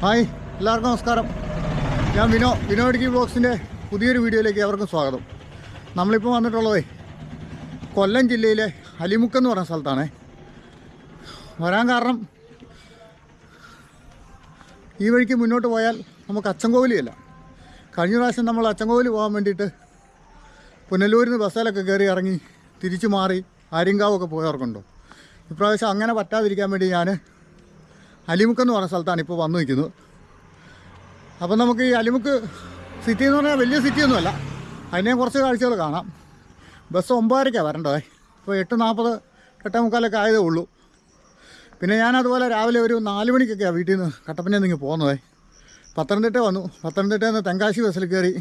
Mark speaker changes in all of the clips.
Speaker 1: Hi എല്ലാവർക്കും നമസ്കാരം. ഞാൻ വിനോ വിനോ ഇടുക്കി ബ്ലോഗ്സിന്റെ പുതിയൊരു വീഡിയോയിലേക്ക് അവർക്കും സ്വാഗതം. നമ്മളിപ്പോൾ വന്നിട്ടുള്ളതേ കൊല്ലം ജില്ലയിലെ അലിമുക്ക് എന്ന് പറഞ്ഞ സ്ഥലത്താണ്. വരാൻ കാരണം ഈ വഴിക്ക് മുന്നോട്ട് പോയാൽ നമുക്ക് അച്ചൻകോവിലിയല്ല. കഴിഞ്ഞ പ്രാവശ്യം നമ്മൾ അച്ചൻകോവിൽ പോകാൻ വേണ്ടിയിട്ട് പുനലൂരിൽ നിന്ന് ബസ്സിലൊക്കെ കയറി ഇറങ്ങി തിരിച്ചു മാറി ആര്യങ്കാവൊക്കെ പോയവർക്കുണ്ടോ. ഇപ്രാവശ്യം അങ്ങനെ പറ്റാതിരിക്കാൻ വേണ്ടി ഞാൻ അലിമുക്ക് എന്ന് പറഞ്ഞ സ്ഥലത്താണ് ഇപ്പോൾ വന്നു നിൽക്കുന്നത്. അപ്പോൾ നമുക്ക് ഈ അലിമുക്ക് സിറ്റി എന്ന് പറഞ്ഞാൽ വലിയ സിറ്റിയൊന്നുമല്ല അതിനെ കുറച്ച് കാഴ്ചകൾ കാണാം. ബസ് ഒമ്പതരയ്ക്കാണ് വരേണ്ടത്. ഇപ്പോൾ എട്ട് നാൽപ്പത് എട്ടേ മുക്കാലൊക്കെ ആയതേ ഉള്ളൂ. പിന്നെ ഞാൻ അതുപോലെ രാവിലെ ഒരു നാല് മണിക്കൊക്കെയാണ് വീട്ടിൽ നിന്ന് കട്ടപ്പനയിൽ നിന്ന് പോകുന്നത്. പത്തനംതിട്ട വന്നു. പത്തനംതിട്ടയിൽ നിന്ന് തെങ്കാശി ബസ്സിൽ കയറി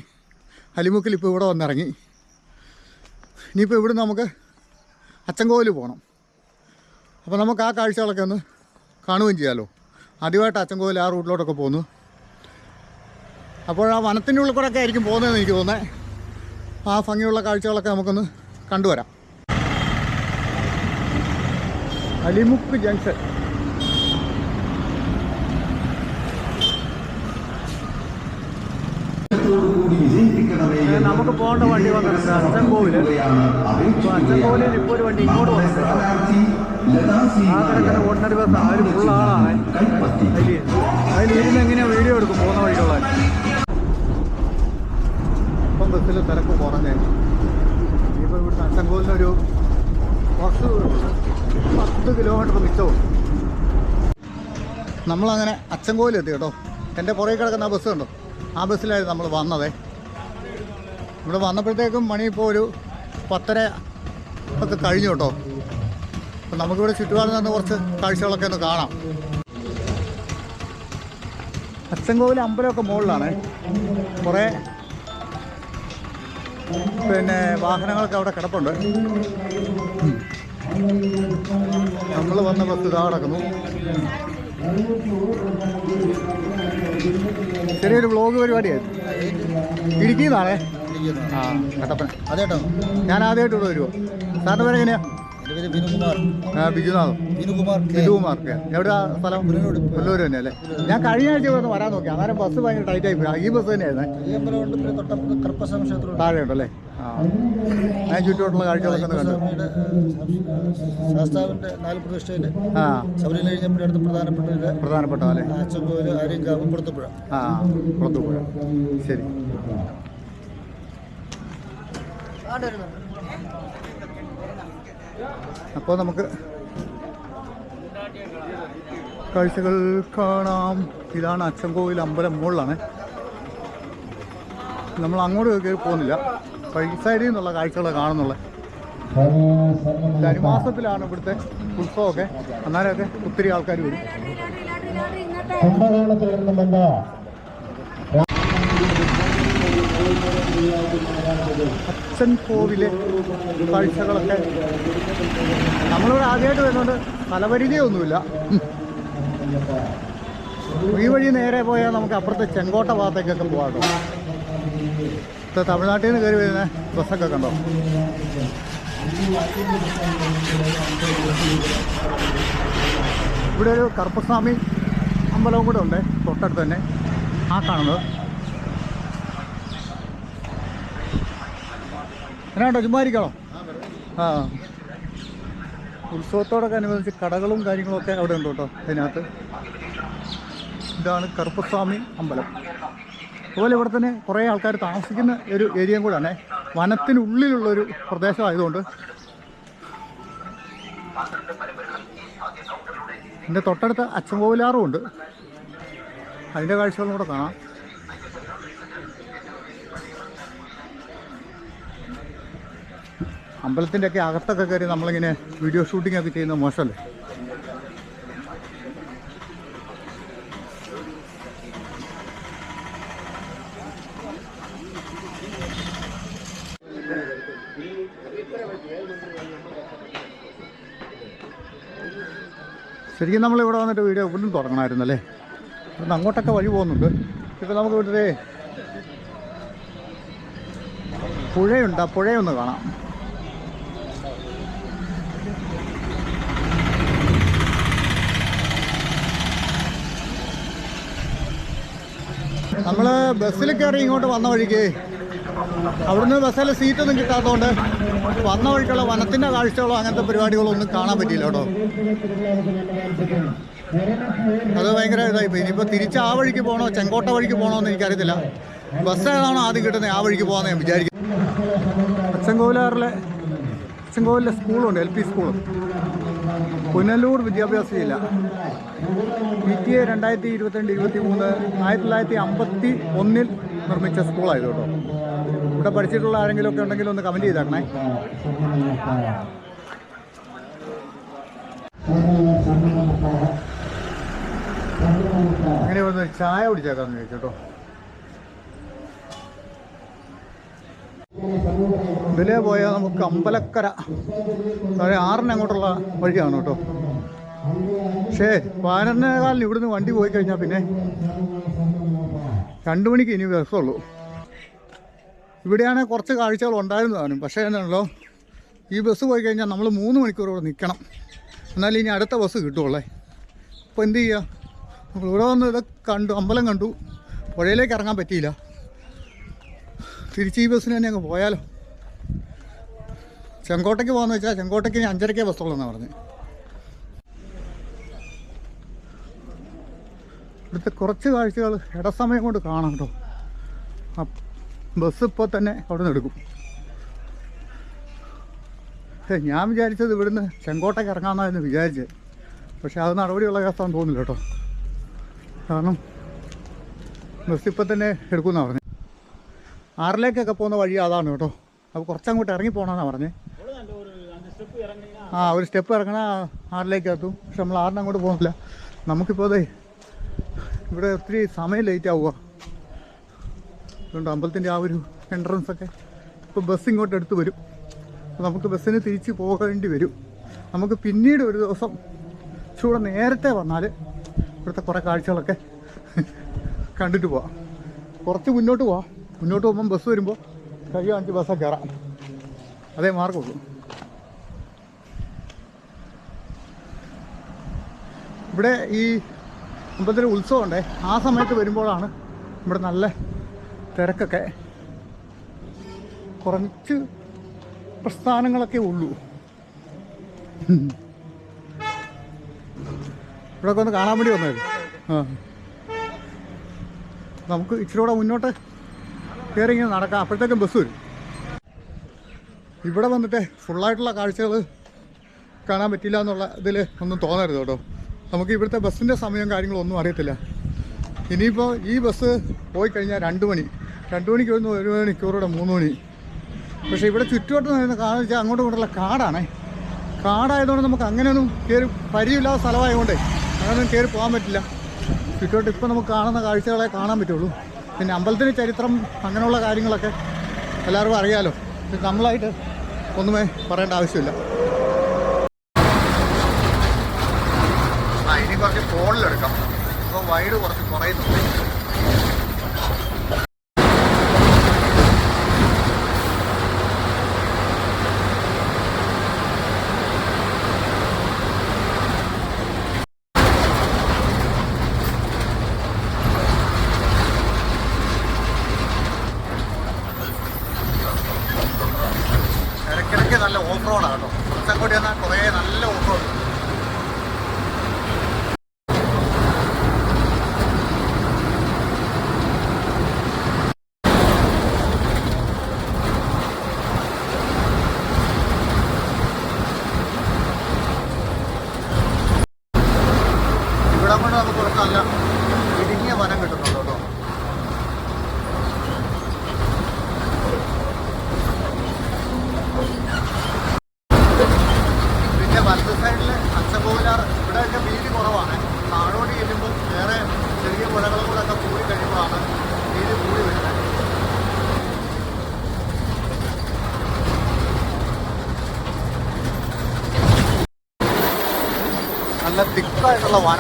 Speaker 1: അലിമുക്കിൽ ഇപ്പോൾ ഇവിടെ വന്നിറങ്ങി. ഇനിയിപ്പോൾ ഇവിടുന്ന് നമുക്ക് അച്ചൻകോവിൽ പോകണം. അപ്പോൾ നമുക്ക് ആ കാഴ്ചകളൊക്കെ ഒന്ന് കാണുകയും ചെയ്യാമല്ലോ ആദ്യമായിട്ട് അച്ചൻകോവിൽ ആ റൂട്ടിലോട്ടൊക്കെ പോകുന്നു അപ്പോൾ ആ വനത്തിന്റെ ഉള്ളിൽ കൂടെ ഒക്കെ ആയിരിക്കും പോകുന്നതെന്ന് എനിക്ക് തോന്നുന്നത് ആ ഭംഗിയുള്ള കാഴ്ചകളൊക്കെ നമുക്കൊന്ന് കണ്ടുവരാം. അലിമുക്ക് ജംഗ്ഷൻ. നമുക്ക് പോകേണ്ട വണ്ടി വന്നിട്ടുണ്ട് അച്ചൻകോവിൽ അച്ചൻകോവിലിൽ ഇപ്പോൾ ഒരു വണ്ടി ഇങ്ങോട്ട് വന്നിട്ടുണ്ട്. ആ കിടക്കുന്ന ഓർഡിനറി ബസ് അവർ ഫുൾ ആളാണ്. അതിൽ അതിലിരുന്ന് എങ്ങനെയാ വീഡിയോ എടുക്കും പോകുന്ന വഴിക്കുള്ള ഇപ്പം ബസ്സിൽ തിരക്ക് കുറഞ്ഞേ. ഇനിയിപ്പോൾ ഇവിടുന്ന് അച്ചൻകോലിനൊരു കുറച്ച് പത്ത് കിലോമീറ്റർ മിച്ചവും. നമ്മളങ്ങനെ അച്ചൻകോവിൽ എത്തി കേട്ടോ. എന്റെ പുറകെ കിടക്കുന്ന ആ ബസ് കണ്ടോ? ആ ബസ്സിലായിരുന്നു നമ്മൾ വന്നതേ. ഇവിടെ വന്നപ്പോഴത്തേക്കും മണി ഇപ്പോൾ ഒരു പത്തര ഒക്കെ കഴിഞ്ഞു കേട്ടോ. അപ്പം നമുക്കിവിടെ ചുറ്റുപാടും നിന്ന് കുറച്ച് കാഴ്ചകളൊക്കെ ഒന്ന് കാണാം. അച്ചൻകോവിൽ അമ്പലമൊക്കെ മുകളിലാണ്. കുറേ പിന്നെ വാഹനങ്ങളൊക്കെ അവിടെ കിടപ്പുണ്ട്. നമ്മൾ വന്ന ബസ് ഇതാ കിടക്കുന്നു. ചെറിയൊരു വ്ളോഗ് പരിപാടിയായിരുന്നു ഇടുക്കിന്നാണേ. ആ കട്ടപ്പന.
Speaker 2: അതേട്ടോ
Speaker 1: ഞാൻ ആദ്യമായിട്ട് ഇവിടെ വരുമോ സാറിന്റെ പേര് എങ്ങനെയാ
Speaker 2: എന്റെ പേര് ബിനുകുമാർ
Speaker 1: ആ, ബിജുനാഥ്.
Speaker 2: ബിനുകുമാർ കെ.
Speaker 1: ബിജുകുമാർ എവിടെയാ സ്ഥലം?
Speaker 2: പുനലൂർ.
Speaker 1: പുല്ലൂർ തന്നെ അല്ലേ ഞാൻ കഴിഞ്ഞ ആഴ്ച വന്ന് വരാൻ നോക്കി. അന്നേരം ബസ് ഭയങ്കര ടൈറ്റ് ആയി പോയി. ഈ ബസ് തന്നെയായിരുന്നേ. താഴെ ഉണ്ടല്ലേ ഞാൻ ചുറ്റുമുള്ള കാഴ്ചകളൊക്കെ കണ്ടു.
Speaker 2: ശാസ്താവിന്റെ നാല് ശബരിമല അടുത്ത് പ്രധാനപ്പെട്ട
Speaker 1: പ്രധാനപ്പെട്ട അല്ലേ
Speaker 2: ആച്ചങ്കോൽ ആര്യങ്കാവ് പുറത്തുപുഴ.
Speaker 1: ആ ശരി. അപ്പോൾ നമുക്ക് കാഴ്ചകൾ കാണാം. ഇതാണ് അച്ചൻകോവിൽ അമ്പലം മുകളിലാണ്. നമ്മൾ അങ്ങോട്ട് കയറി പോകുന്നില്ല. വഴി സൈഡിൽ നിന്നുള്ള കാഴ്ചകൾ കാണുന്നുള്ള. ധനുമാസത്തിലാണ് ഇവിടുത്തെ ഉത്സവമൊക്കെ. അന്നേരമൊക്കെ ഒത്തിരി ആൾക്കാർ വരും. അച്ഛൻ കോവിലെ കാഴ്ചകളൊക്കെ നമ്മളിവിടെ ആദ്യമായിട്ട് വരുന്നുണ്ട് സ്ഥലപരിചയമൊന്നുമില്ല ഈ വഴി നേരെ പോയാൽ നമുക്ക് അപ്പുറത്തെ ചെങ്കോട്ട ഭാഗത്തേക്കൊക്കെ പോകാം ഇത് തമിഴ്നാട്ടിൽ നിന്ന് കയറി വരുന്ന ബസ്സൊക്കെ കണ്ടോ? ഇവിടെ ഒരു കറുപ്പസ്വാമി അമ്പലവും കൂടെ ഉണ്ട് തൊട്ടടുത്ത് തന്നെ. ആ കാണുന്നത് എന്നാണ്ടോ ചുമ്മാരിക്കണോ? ആ ഉത്സവത്തോടൊക്കെ അനുബന്ധിച്ച് കടകളും കാര്യങ്ങളും ഒക്കെ അവിടെ ഉണ്ട് കേട്ടോ അതിനകത്ത്. ഇതാണ് കറുപ്പസ്വാമി അമ്പലം. അതുപോലെ ഇവിടെ തന്നെ കുറേ ആൾക്കാർ താമസിക്കുന്ന ഒരു ഏരിയയും കൂടാണ്. വനത്തിനുള്ളിലുള്ളൊരു പ്രദേശമായതുകൊണ്ട്. എന്റെ തൊട്ടടുത്ത് അച്ഛൻ ഉണ്ട്. അതിന്റെ കാഴ്ചകളും കൂടെ കാണാം. അമ്പലത്തിന്റെ ഒക്കെ അകത്തൊക്കെ കയറി നമ്മളിങ്ങനെ വീഡിയോ ഷൂട്ടിംഗ് ഒക്കെ ചെയ്യുന്ന മോശമല്ലേ? ശരിക്കും നമ്മൾ ഇവിടെ വന്നിട്ട് വീഡിയോ ഇവിടുന്ന് തുടങ്ങണമായിരുന്നല്ലേ ഇവിടുന്ന് അങ്ങോട്ടൊക്കെ വഴി പോകുന്നുണ്ട്. ഇപ്പൊ നമുക്ക് ഇവിടുത്തെ പുഴയുണ്ട്. ആ പുഴയൊന്ന് കാണാം. നമ്മൾ ബസ്സിൽ കയറി ഇങ്ങോട്ട് വന്ന വഴിക്ക് അവിടുന്ന് ബസ്സിലെ സീറ്റൊന്നും കിട്ടാത്തതുകൊണ്ട് വന്ന വഴിക്കുള്ള വനത്തിന്റെ കാഴ്ചകളോ അങ്ങനത്തെ പരിപാടികളോ ഒന്നും കാണാൻ പറ്റിയില്ല കേട്ടോ. അത് ഭയങ്കര ഇതായിപ്പോയി ഇനിയിപ്പോൾ തിരിച്ച് ആ വഴിക്ക് പോകണോ ചെങ്കോട്ട വഴിക്ക് പോകണോ എന്ന് എനിക്കറിയത്തില്ല. ബസ് ഏതാണോ ആദ്യം കിട്ടുന്നത് ആ വഴിക്ക് പോകാമെന്ന് ഞാൻ വിചാരിക്കും അച്ചൻകോവിലാറിലെ അച്ചൻകോവിലെ സ്കൂളുണ്ട് എൽ പി സ്കൂൾ പുനലൂർ വിദ്യാഭ്യാസ ജില്ല പി ടി എ രണ്ടായിരത്തി ഇരുപത്തിരണ്ട് ഇരുപത്തി മൂന്ന് ആയിരത്തി തൊള്ളായിരത്തി അമ്പത്തി ഒന്നിൽ നിർമ്മിച്ച സ്കൂളായത് കേട്ടോ. ഇവിടെ പഠിച്ചിട്ടുള്ള ആരെങ്കിലും ഒക്കെ ഉണ്ടെങ്കിൽ ഒന്ന് കമന്റ് ചെയ്തേക്കണേ. അങ്ങനെ ഒന്ന് ചായ കുടിച്ചേക്കാന്ന് ചോദിച്ചോട്ടോ ഇതിലേ പോയാൽ നമുക്ക് അമ്പലക്കര. താഴെ ആറിന് അങ്ങോട്ടുള്ള വഴിയാണ് കേട്ടോ. പക്ഷേ പതിനൊന്നേകാലിന് ഇവിടുന്ന് വണ്ടി പോയി കഴിഞ്ഞാൽ പിന്നെ രണ്ട് മണിക്ക് ഇനി ബസ്സുള്ളൂ. ഇവിടെയാണെങ്കിൽ കുറച്ച് കാഴ്ചകൾ ഉണ്ടായിരുന്നതാണ് പക്ഷേ എന്താണല്ലോ ഈ ബസ് പോയി കഴിഞ്ഞാൽ നമ്മൾ മൂന്ന് മണിക്കൂർ ഇവിടെ നിൽക്കണം. എന്നാലും ഇനി അടുത്ത ബസ് കിട്ടുള്ളേ അപ്പോൾ എന്ത് ചെയ്യുക നമ്മൾ ഇവിടെ വന്ന് ഇത് കണ്ടു അമ്പലം കണ്ടു. പുഴയിലേക്ക് ഇറങ്ങാൻ പറ്റിയില്ല. തിരിച്ച് ഈ ബസ്സിന് തന്നെ അങ്ങ് പോയാലോ? ചെങ്കോട്ടയ്ക്ക് പോകാന്ന് വെച്ചാൽ ചെങ്കോട്ടയ്ക്ക് ഇനി അഞ്ചരക്കേ ബസ്സുള്ളൂ എന്നാണ് പറഞ്ഞത് ഇവിടുത്തെ കുറച്ച് കാഴ്ചകൾ ഇടസമയം കൊണ്ട് കാണാം കേട്ടോ. ബസ് ഇപ്പോൾ തന്നെ അവിടെ നിന്ന് എടുക്കും ഞാൻ വിചാരിച്ചത് ഇവിടുന്ന് ചെങ്കോട്ടയ്ക്ക് ഇറങ്ങാമെന്നായിരുന്നു വിചാരിച്ചത് പക്ഷെ അത് നടപടിയുള്ള കേസാണെന്ന് തോന്നില്ല കേട്ടോ. കാരണം ബസ് ഇപ്പം തന്നെ എടുക്കുമെന്നാണ് പറഞ്ഞത് ആറിലേക്കൊക്കെ പോകുന്ന വഴി അതാണ് കേട്ടോ. അപ്പോൾ കുറച്ചങ്ങോട്ട് ഇറങ്ങി പോകണമെന്നാണ് പറഞ്ഞത് ആ ഒരു സ്റ്റെപ്പ് ഇറങ്ങണ ആറിലേക്ക് എത്തും പക്ഷെ നമ്മൾ ആറിന് അങ്ങോട്ട് പോകുന്നില്ല നമുക്കിപ്പോൾ അതെ ഇവിടെ ഒത്തിരി സമയം ലേറ്റ് ആവുക. അതുകൊണ്ട് അമ്പലത്തിന്റെ ആ ഒരു എൻട്രൻസ് ഒക്കെ ഇപ്പോൾ ബസ് ഇങ്ങോട്ട് എടുത്ത് വരും. നമുക്ക് ബസ്സിന് തിരിച്ച് പോകേണ്ടി വരും. നമുക്ക് പിന്നീട് ഒരു ദിവസം ചൂടെ നേരത്തെ വന്നാൽ ഇവിടുത്തെ കുറേ കാഴ്ചകളൊക്കെ കണ്ടിട്ട് പോവാം. കുറച്ച് മുന്നോട്ട് പോവാം. മുന്നോട്ട് പോകുമ്പം ബസ് വരുമ്പോൾ കൈ കാണിച്ച് ബസ്സൊക്കെ കയറാം അതേ മാർഗമുള്ളൂ ഇവിടെ ഈ അമ്പലത്തിൽ ഉത്സവമുണ്ടേ ആ സമയത്ത് വരുമ്പോഴാണ് ഇവിടെ നല്ല തിരക്കൊക്കെ. കുറച്ച് പ്രസ്ഥാനങ്ങളൊക്കെ ഉള്ളൂ. ഇവിടെയൊക്കെ ഒന്ന് കാണാൻ വേണ്ടി വന്നായിരുന്നു ആ. നമുക്ക് ഇച്ചിരി കൂടെ മുന്നോട്ട് കയറി ഇങ്ങനെ നടക്കാം. അപ്പോഴത്തേക്കും ബസ് വരും. ഇവിടെ വന്നിട്ട് ഫുള്ളായിട്ടുള്ള കാഴ്ചകൾ കാണാൻ പറ്റില്ല എന്നുള്ള ഇതിൽ ഒന്നും തോന്നരുത് കേട്ടോ. നമുക്ക് ഇവിടുത്തെ ബസ്സിന്റെ സമയം കാര്യങ്ങളൊന്നും അറിയത്തില്ല. ഇനിയിപ്പോൾ ഈ ബസ് പോയി കഴിഞ്ഞാൽ രണ്ട് മണി. രണ്ട് മണിക്ക് വരുന്ന ഒരു മണിക്കൂറോടെ മൂന്ന് മണി. പക്ഷേ ഇവിടെ ചുറ്റുവട്ടം നിന്ന് കാണാൻ വെച്ചാൽ അങ്ങോട്ടും ഇങ്ങോട്ടുള്ള കാടാണേ. കാടായതുകൊണ്ട് നമുക്ക് അങ്ങനെയൊന്നും കയറി പരിചയമില്ലാത്ത സ്ഥലമായതുകൊണ്ടേ അങ്ങനെയൊന്നും കയറി പോകാൻ പറ്റില്ല. ചുറ്റുവട്ടം ഇപ്പം നമുക്ക് കാണുന്ന കാഴ്ചകളെ കാണാൻ പറ്റുള്ളൂ. പിന്നെ അമ്പലത്തിന് ചരിത്രം അങ്ങനെയുള്ള കാര്യങ്ങളൊക്കെ എല്ലാവർക്കും അറിയാലോ. നമ്മളായിട്ട് ഒന്നുമേ പറയേണ്ട ആവശ്യമില്ല. ഇനി കുറച്ച് ഫോണിലെടുക്കാം. ഇപ്പോൾ വൈഡ് കുറച്ച് കുറയുന്നുണ്ട് ഇടയ്ക്കിടയ്ക്ക് നല്ല ഓഫ് റോഡാണ് കേട്ടോ കുറച്ചങ്ങോട്ട് ചെന്നാൽ കുറേ നല്ല ഓഫ് റോഡ് ഇവിടെ കൊണ്ട് നമുക്ക് കുറച്ച് നല്ല ഇടുങ്ങിയ വനം കിട്ടുന്നുണ്ട് കേട്ടോ പിന്നെ വലത് സൈഡിൽ അച്ചകോവിലാർ ഇവിടെയൊക്കെ വീതി കുറവാണ് താഴോട്ട് ചെല്ലുമ്പോൾ വേറെ ചെറിയ പുഴകളും കൂടെ ഒക്കെ കൂടി കഴിയുമ്പോഴാണ് വീതി കൂടി വരുന്നത് നല്ല തിക്കായിട്ടുള്ള വനമാണ് കേട്ടോ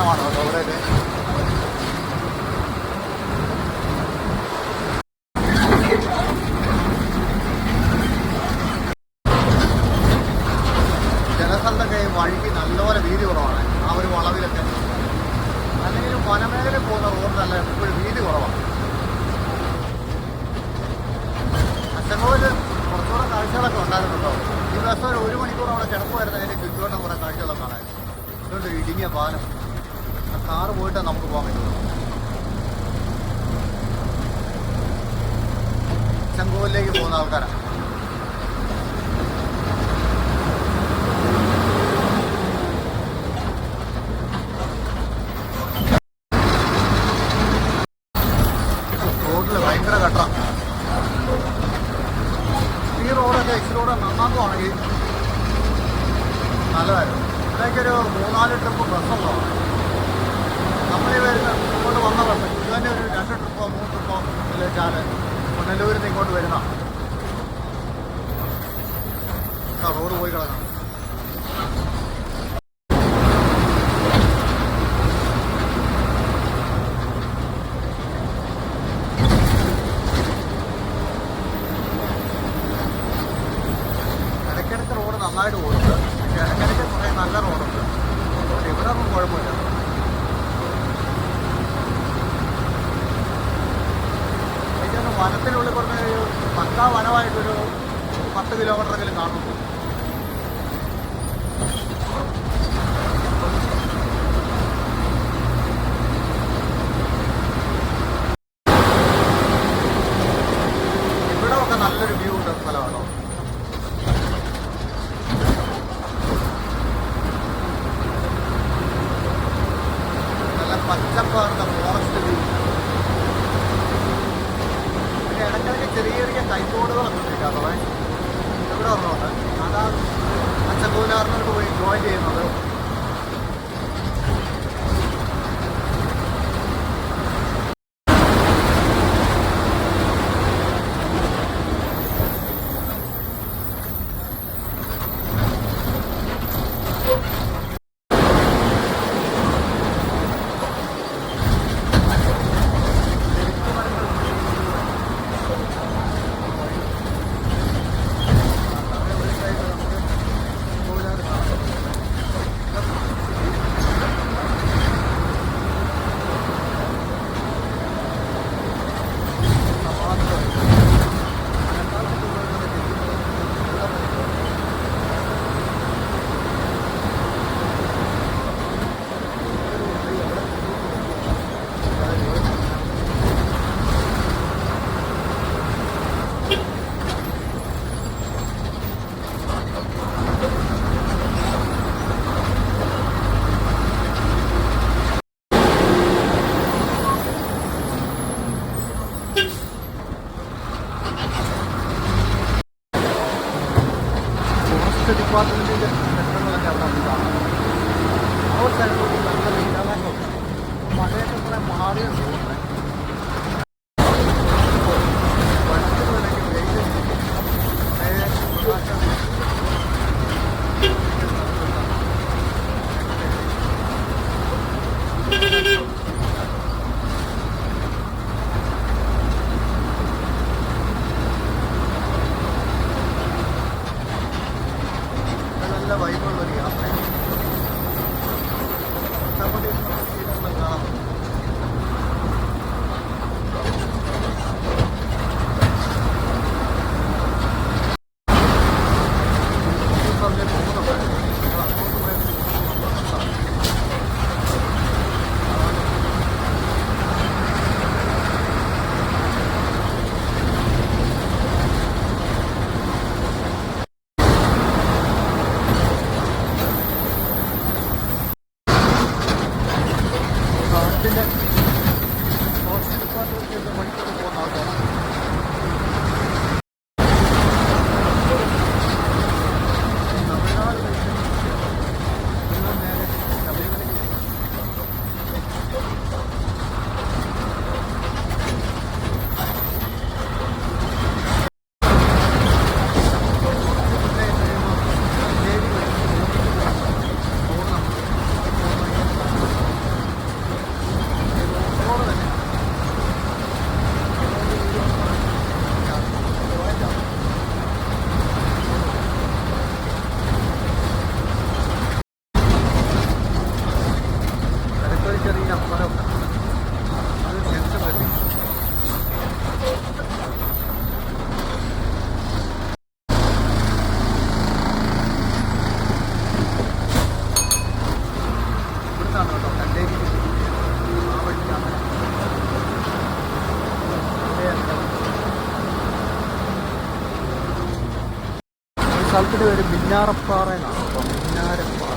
Speaker 1: സ്ഥലത്തിന്റെ പേര് മിന്നാറപ്പാറ എന്നാണ് അപ്പം മിന്നാരപ്പാറ.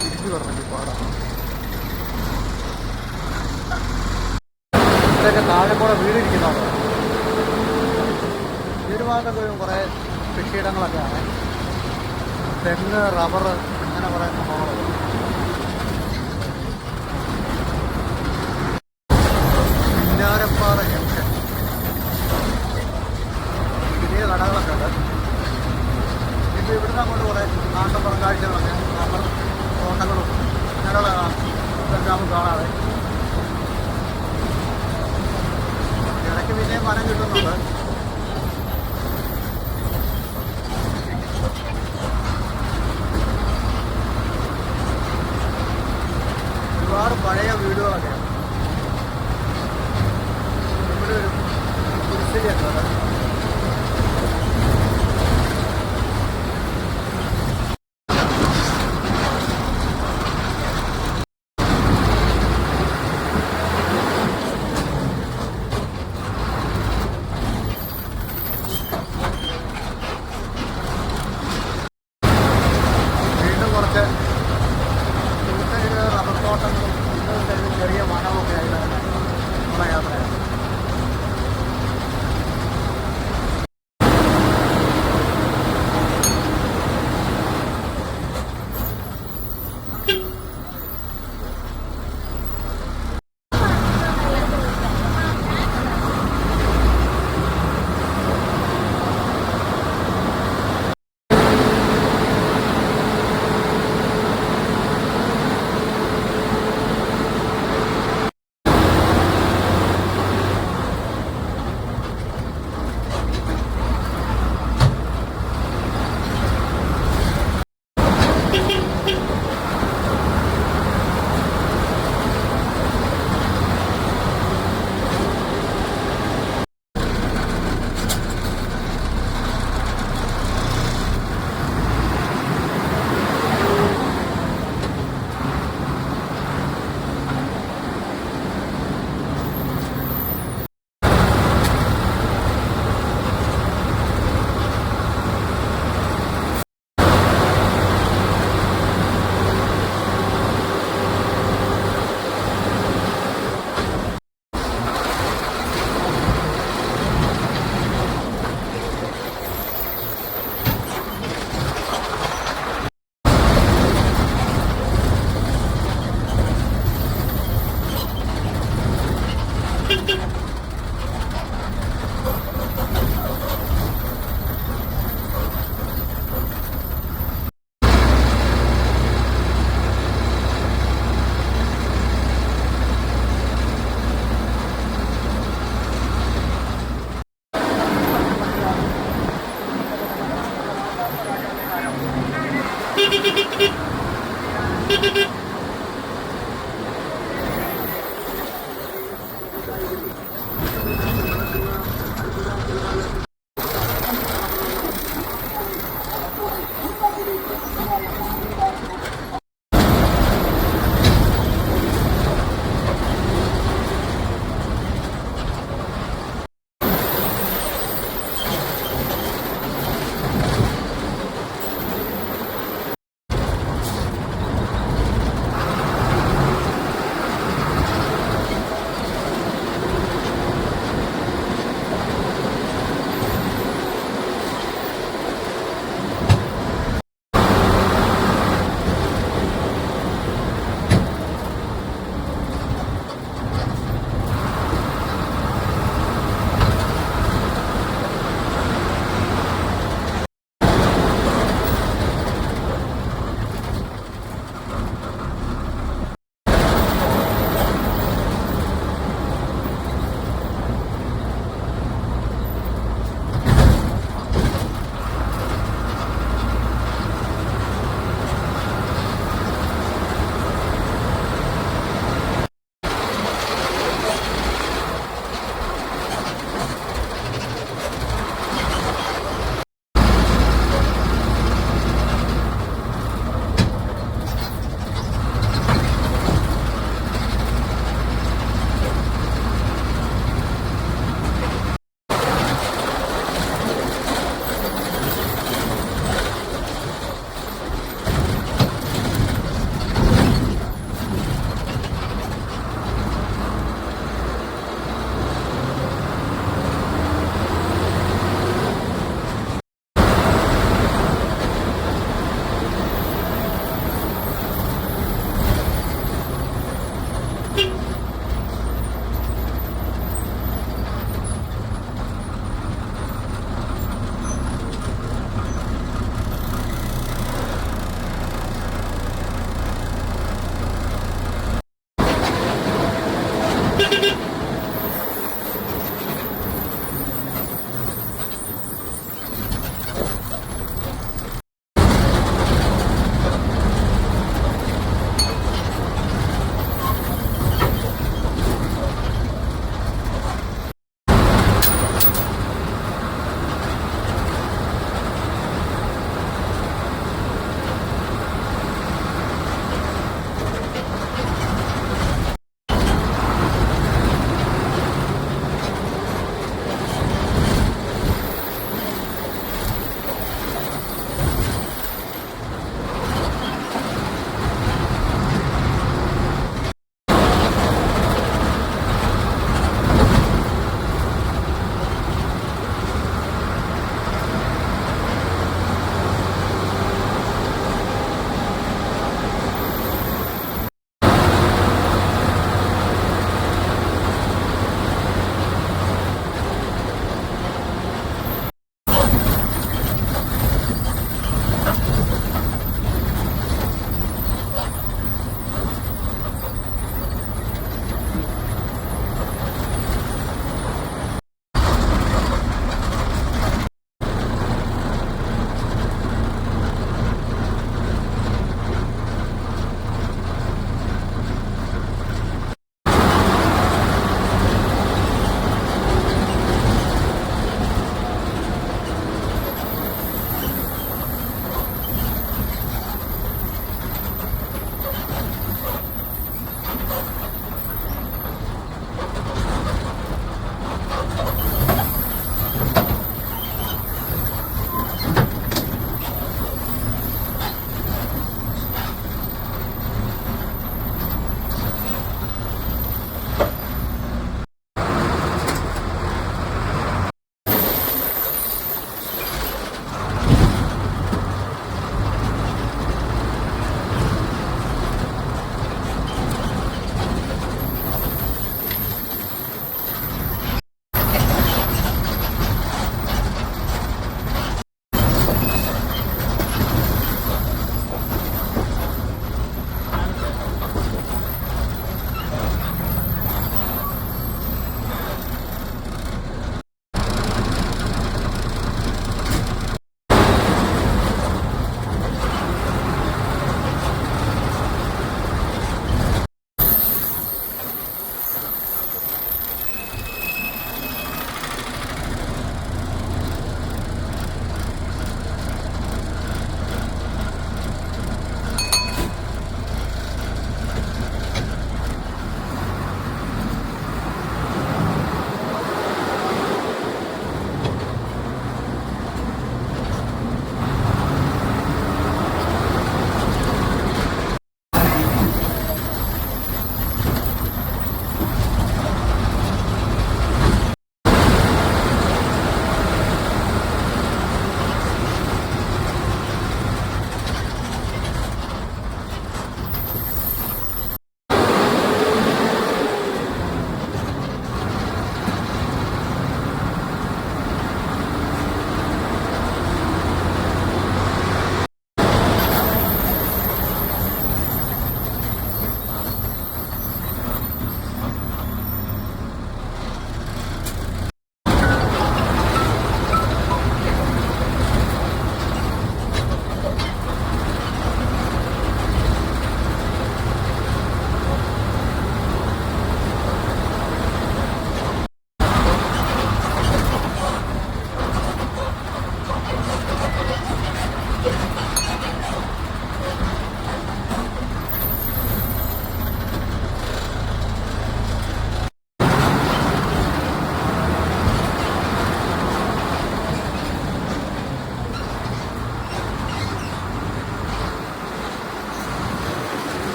Speaker 1: തിരിഞ്ഞു പറഞ്ഞ പാടാണ് ഇതൊക്കെ താഴെ കൂടെ വീടിരിക്കുന്നതാണ്. ഈ ഒരു കുറേ കൃഷിയിടങ്ങളൊക്കെയാണ്. തെങ്ങ് റബ്ബർ അങ്ങനെ കുറേ സംഭവങ്ങളൊക്കെ ഇടയ്ക്ക് പിന്നെ മരം കിട്ടുന്നുണ്ട്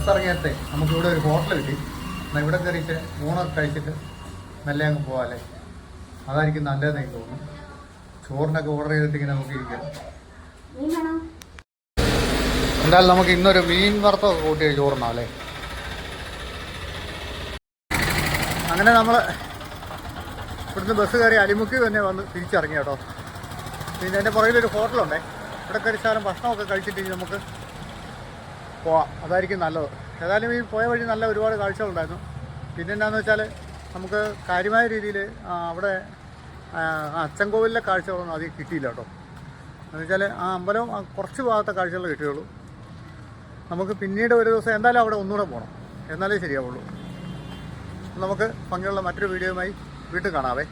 Speaker 1: ബസ് ഇറങ്ങിയത്തെ നമുക്കിവിടെ ഒരു ഹോട്ടൽ കിട്ടി. എന്നാൽ ഇവിടെ കയറിയിട്ട് ഊണൊക്കെ കഴിച്ചിട്ട് മെല്ലെ അങ്ങ് പോകാമല്ലേ അതായിരിക്കും നല്ലതെന്ന് എനിക്ക് തോന്നുന്നു. ചോറിനൊക്കെ ഓർഡർ ചെയ്തിട്ട് ഇങ്ങനെ നമുക്ക് ഇരിക്കാം എന്തായാലും നമുക്ക് ഇന്നൊരു മീൻ വറുത്തൊക്കെ കൂട്ടി ചോറുണ്ടാവും അല്ലേ? അങ്ങനെ നമ്മൾ ഇവിടുന്ന് ബസ് കയറി അലിമുക്കി തന്നെ വന്ന് തിരിച്ചിറങ്ങി കേട്ടോ. പിന്നെ എന്റെ പുറകിലൊരു ഹോട്ടലുണ്ടേ ഇവിടെ കയറി ശാലം ഭക്ഷണമൊക്കെ കഴിച്ചിട്ട് നമുക്ക് പോവാം. അതായിരിക്കും നല്ലത്. ഏതായാലും ഈ പോയ വഴി നല്ല ഒരുപാട് കാഴ്ചകളുണ്ടായിരുന്നു. പിന്നെ എന്താണെന്ന് വെച്ചാൽ നമുക്ക് കാര്യമായ രീതിയിൽ അവിടെ അച്ചൻകോവിലിലെ കാഴ്ചകളൊന്നും അധികം കിട്ടിയില്ല കേട്ടോ. എന്ന് വെച്ചാൽ ആ അമ്പലം കുറച്ച് ഭാഗത്തെ കാഴ്ചകൾ കിട്ടിയുള്ളൂ. നമുക്ക് പിന്നീട് ഒരു ദിവസം എന്തായാലും അവിടെ ഒന്നുകൂടെ പോകണം എന്നാലേ ശരിയാവുള്ളൂ. നമുക്ക് ഭംഗിയുള്ള മറ്റൊരു വീഡിയോയുമായി വീണ്ടും കാണാവേ.